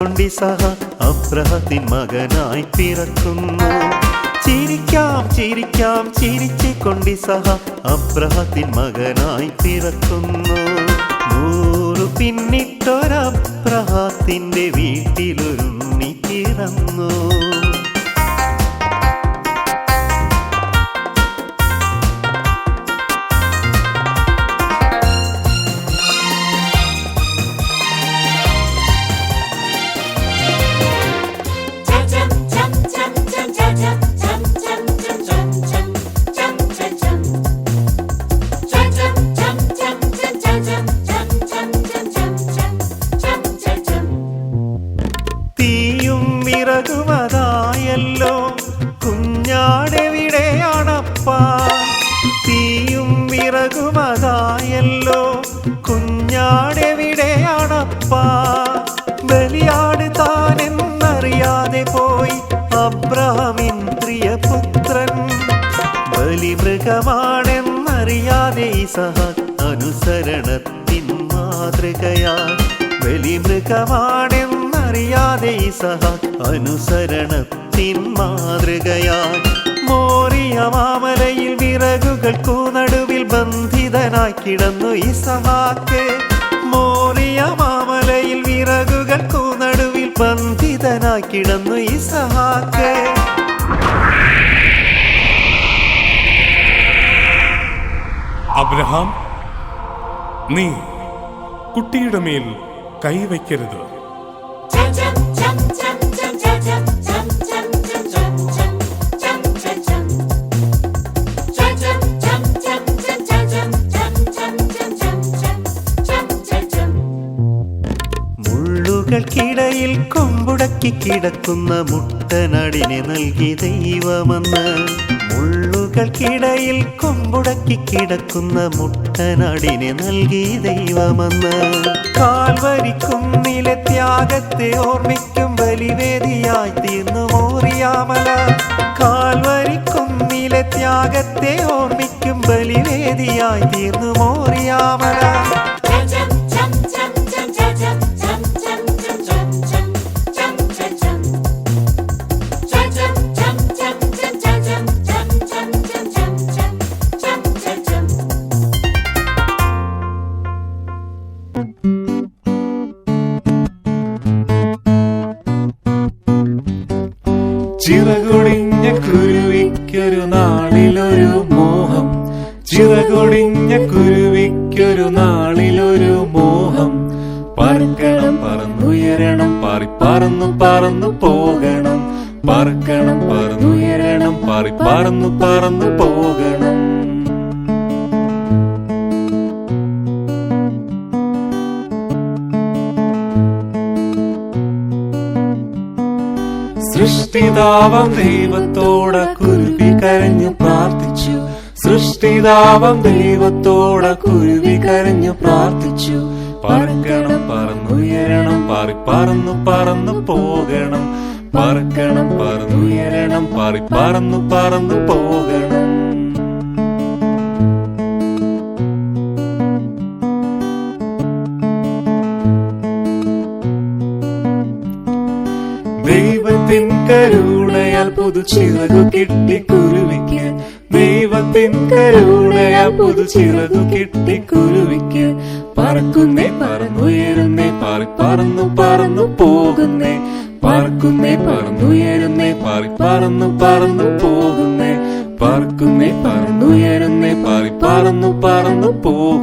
ിസഹ അബ്രഹത്തിൻ മകനായി പിറക്കുന്നു. ചിരിക്കാം ചിരിക്കാം ചിരിച്ചു കൊണ്ടിസഹ അബ്രഹത്തിൻ മകനായി പിറക്കുന്നു. നൂറു പിന്നിട്ടൊരബ്രഹത്തിന്റെ വീട്ടിലൊരുണ്ണി വിറകുമതായല്ലോ കുഞ്ഞാടെവിടെയാണപ്പാ? ബലിയാട് താനെന്നറിയാതെ പോയി അബ്രഹമിൻ പ്രിയപുത്രൻ. ബലിമൃഗമാണെന്നറിയാതെ സഹ അനുസരണത്തിൻ മാതൃകയാ. ബലിമൃഗമാണെന്നറിയാതെ സഹ അനുസരണത്തിൻ മാതൃകയാ. മോറിയ മാമലയിൽ വിറകുകൾക്കു നടുവിൽ ബന്ധിതനായി കിടന്നു ഇസഹാക്ക് മോറിയ മാമലയിൽ വിറകുകൾക്കു നടുവിൽ ബന്ധിതനായി കിടന്നു ഈ ഇസഹാക്ക് അബ്രഹാം നീ കുട്ടിയുടെ മേൽ കൈവയ്ക്കരുത്. മുള്ളുകൾക്കിടയിൽ കൊമ്പുടക്കി കിടക്കുന്ന മുട്ടനടിനെ നൽകി ദൈവമെന്ന്. മുള്ളുകൾക്കിടയിൽ കൊമ്പുടക്കി കിടക്കുന്ന മുട്ടനടിനെ നൽകി ദൈവമെന്ന്. കാൽവരിക്കുന്നിലെ ത്യാഗത്തെ ഓർമ്മിക്കും ബലിവേദിയായി തീർന്നു മോറിയാമല. കാൽവരിക്കുന്നിലെ ത്യാഗത്തെ ഓർമ്മിക്കും ബലിവേദിയായി തീർന്നു മോറിയാമല. ചിറകൊടിഞ്ഞ കുരുവിക്കൊരു നാളിലൊരു മോഹം. ചിറകൊടിഞ്ഞ കുരുവിക്കൊരു നാളിലൊരു മോഹം. പറക്കണം പറന്നുയരണം പറി പറന്നു പറന്നു പോകണം. പറക്കണം പറന്നുയരണം പറി പറന്നു പറന്നു പോകണം. സൃഷ്ടിതാവം ദൈവത്തോട് കുരുവി കരഞ്ഞു പ്രാർത്ഥിച്ചു. സൃഷ്ടിതാവം ദൈവത്തോട് കുരുവി കരഞ്ഞു പ്രാർത്ഥിച്ചു. പറക്കണം പറന്നുയരണം പാറി പറന്നു പറന്നു പോകണം. പറക്കണം പറന്നുയരണം പാറി പറന്നു പറന്നു പോകണം. ദൈവത്തിൻ കരുണയാൽ പുതുച്ചിറകു കിട്ടി കുരുവിക്ക് ദൈവത്തിൻ കരുണയാൽ പുതുച്ചിറകു കിട്ടി കുരുവിക്ക് പറക്കുന്നേ പറന്നുയരുന്നേ പാറി പറന്നു പറന്നു പോകുന്നേ. പറക്കുന്നേ പറന്നുയരുന്നേ പാറി പറന്നു പറന്നു പോകുന്നേ. പറക്കുന്നേ പറന്നുയരുന്നേ പാറി പറന്നു പറന്നു പോകും